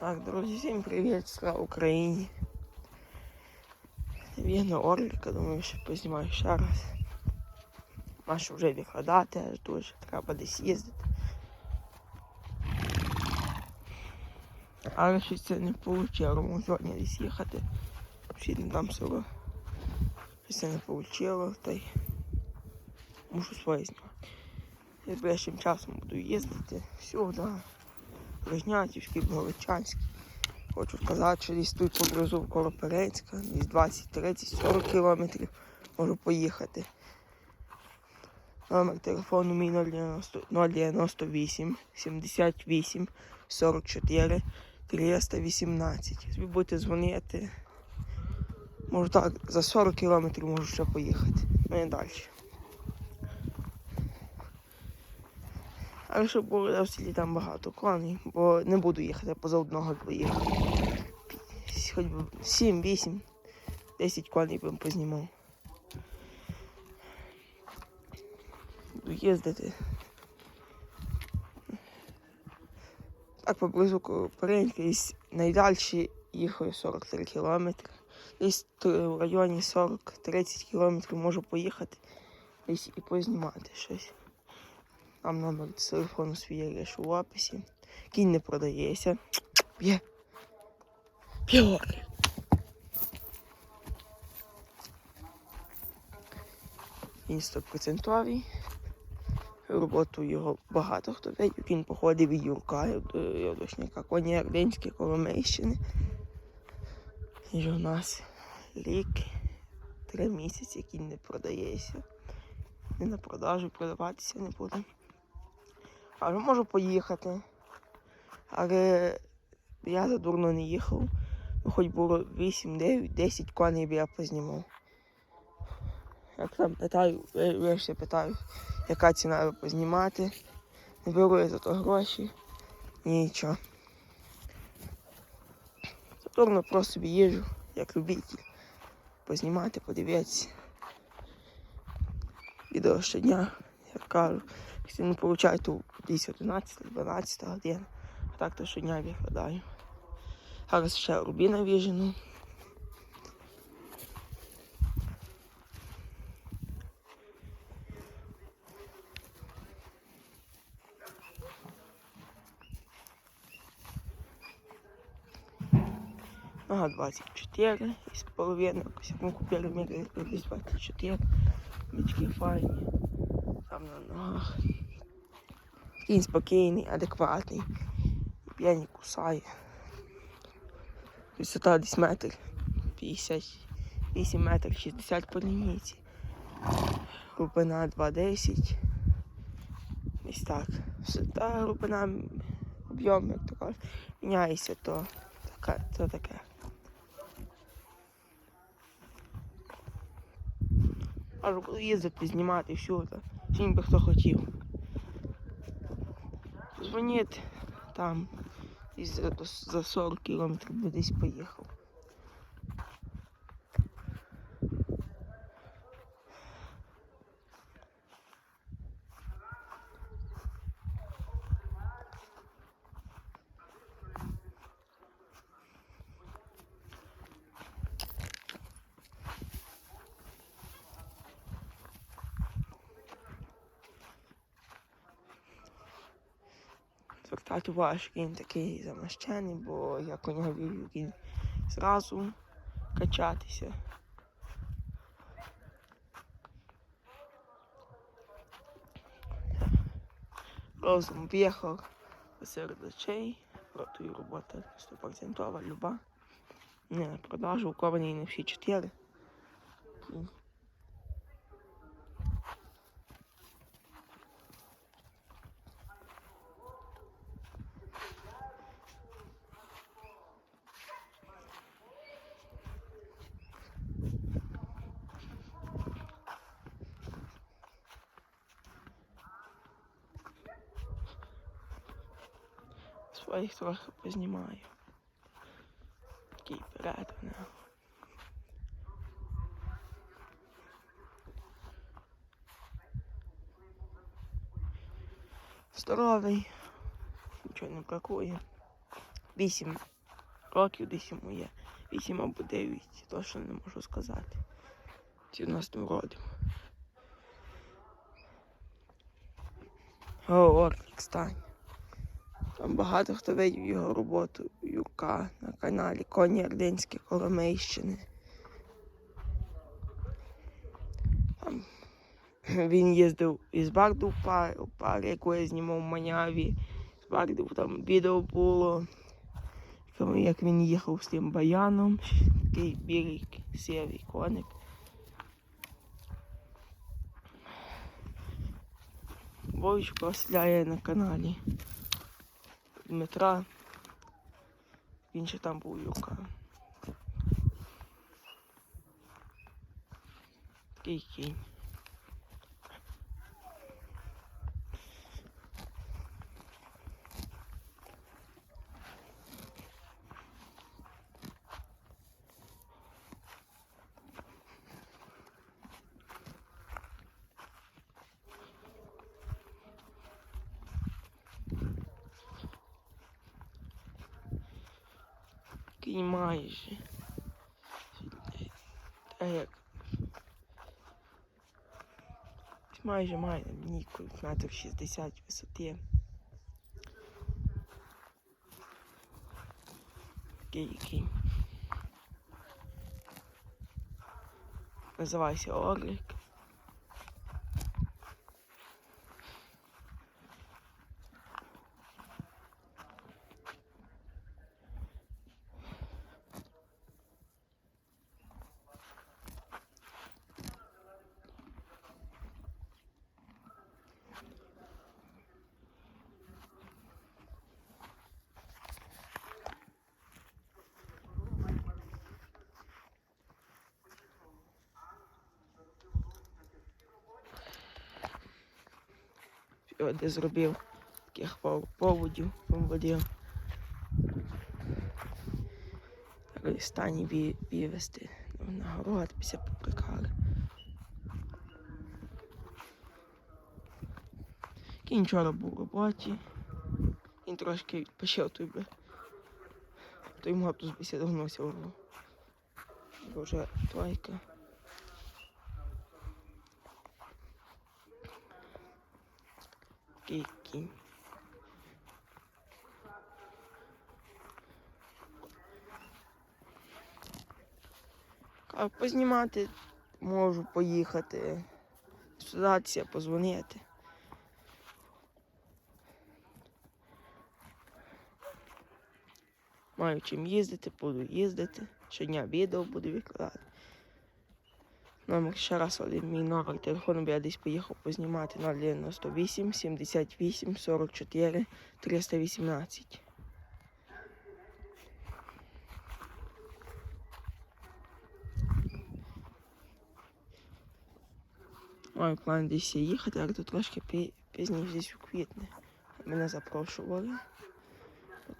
Так, друзі, всім привіт, слава Україні. Я на Орліка, думаю, що познімаю ще раз. Машу вже викладати, аж дуже треба десь їздити. Але щось це не вийшло, думаю, сьогодні десь їхати. Всі там село. Щось це не вийшло, та й мушу своє знімати. Я ближчим часом буду їздити сюди. Лежнятівський, Галичанський. Хочу сказати, що десь тут поблизу коло Перецька, десь 20, 30, 40 кілометрів можу поїхати. Номер телефону мій 098 78 44 318. Якщо будете дзвонити, можу так, за 40 кілометрів можу ще поїхати. Ну і далі. Але щоб було в селі там багато коней, бо не буду їхати поза одного поїхати. Хоч би 7, 8, 10 коней би познімав. Буду їздити. Так поблизу Перенька, десь найдальші їхаю 43 кілометри. Десь в районі 40-30 кілометрів можу поїхати десь і познімати щось. Там номер телефону свій в описі. Кінь не продається. П'є. П'є. Він стопроцентовий. Роботу його багато хто видів. Він походив від Юрка, Йодошника, коні Ординські, Коломийщини. І у нас рік, три місяці кінь не продається. Не на продажу продаватися не буде. Але можу поїхати. Але я задурно не їхав. Ну, хоч було 8, 9, 10 коней би я познімав. Як там питаю, ще питаю, яка ціна познімати. Не беру я за то гроші. Нічого. Задурно просто собі їжу, як любитель. Познімати, подивитися. Відео щодня, як кажу. Якщо не получаю, то десь 11-12 година. А так то щодня викладаю. Зараз ще рубіна віжену. Ага, 24 із як ми купили мірі десь 24. Мічки файні. Там на ногах. Кінь спокійний, адекватний. Я не кусаю. Висота десь метр 50, 8 метрів 60 по лінійці. Глибина 2,10. Десь так. Висота, глибина, об'єм, як то кажуть, міняється, то таке. То таке. Буду їздити, знімати всюди. Всім би хто хотів. Дзвоніть там і за, за 40 кілометрів десь поїхав. Звертайте увагу, що він такий замащений, бо я коня вів він зразу качатися. Розум в'єхав серед очей, ротою робота 100% люба. Не, на продажу у корені не всі 4. я їх трохи познімаю. Такий перед мене. Здоровий, нічого не бракує. Вісім років десь йому є. Вісім або дев'ять, точно не можу сказати. Ці в нас там родимо. О, Орлік, стань. Багато хто видів його роботу Юрка на каналі Коні Ординські Коломийщини. Він їздив із Барду в пар, в пар, яку я знімав в Маняві. З Барду там відео було. як- він їхав з тим баяном. Такий білий сірий коник. Вовчик оселяє на каналі Дмитра. Він ще там був Юрка. Такий кінь. Кінь майже. Та як? Майже майже мені метр 60 висоти. Такий кінь. Називається. Сьогодні зробив таких поводів поводів. Стані вивезти на город після поприкали. Кінь вчора був у роботі. Він трошки відпочив той би. Той мотус би сідогнувся в Бо вже Такий кінь. Познімати можу поїхати. Судатися, позвонити. Маю чим їздити, буду їздити. Щодня відео буду викладати. Номер ще раз один мій номер телефону, бо я десь поїхав познімати 098 78 44 318. Маю план десь їхати, але тут трошки пізніше десь у квітні. Мене запрошували.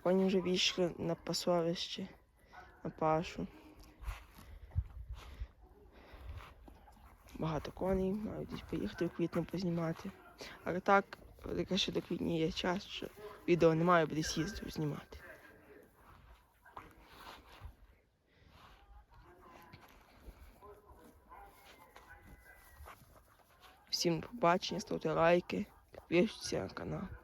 Коні вже вийшли на пасовище, на пашу. Багато коней, маю десь поїхати у квітну познімати. Але так, таке ще до квітні є час, що відео немає, буде їздив знімати. Всім побачення, ставте лайки, підпишіться на канал.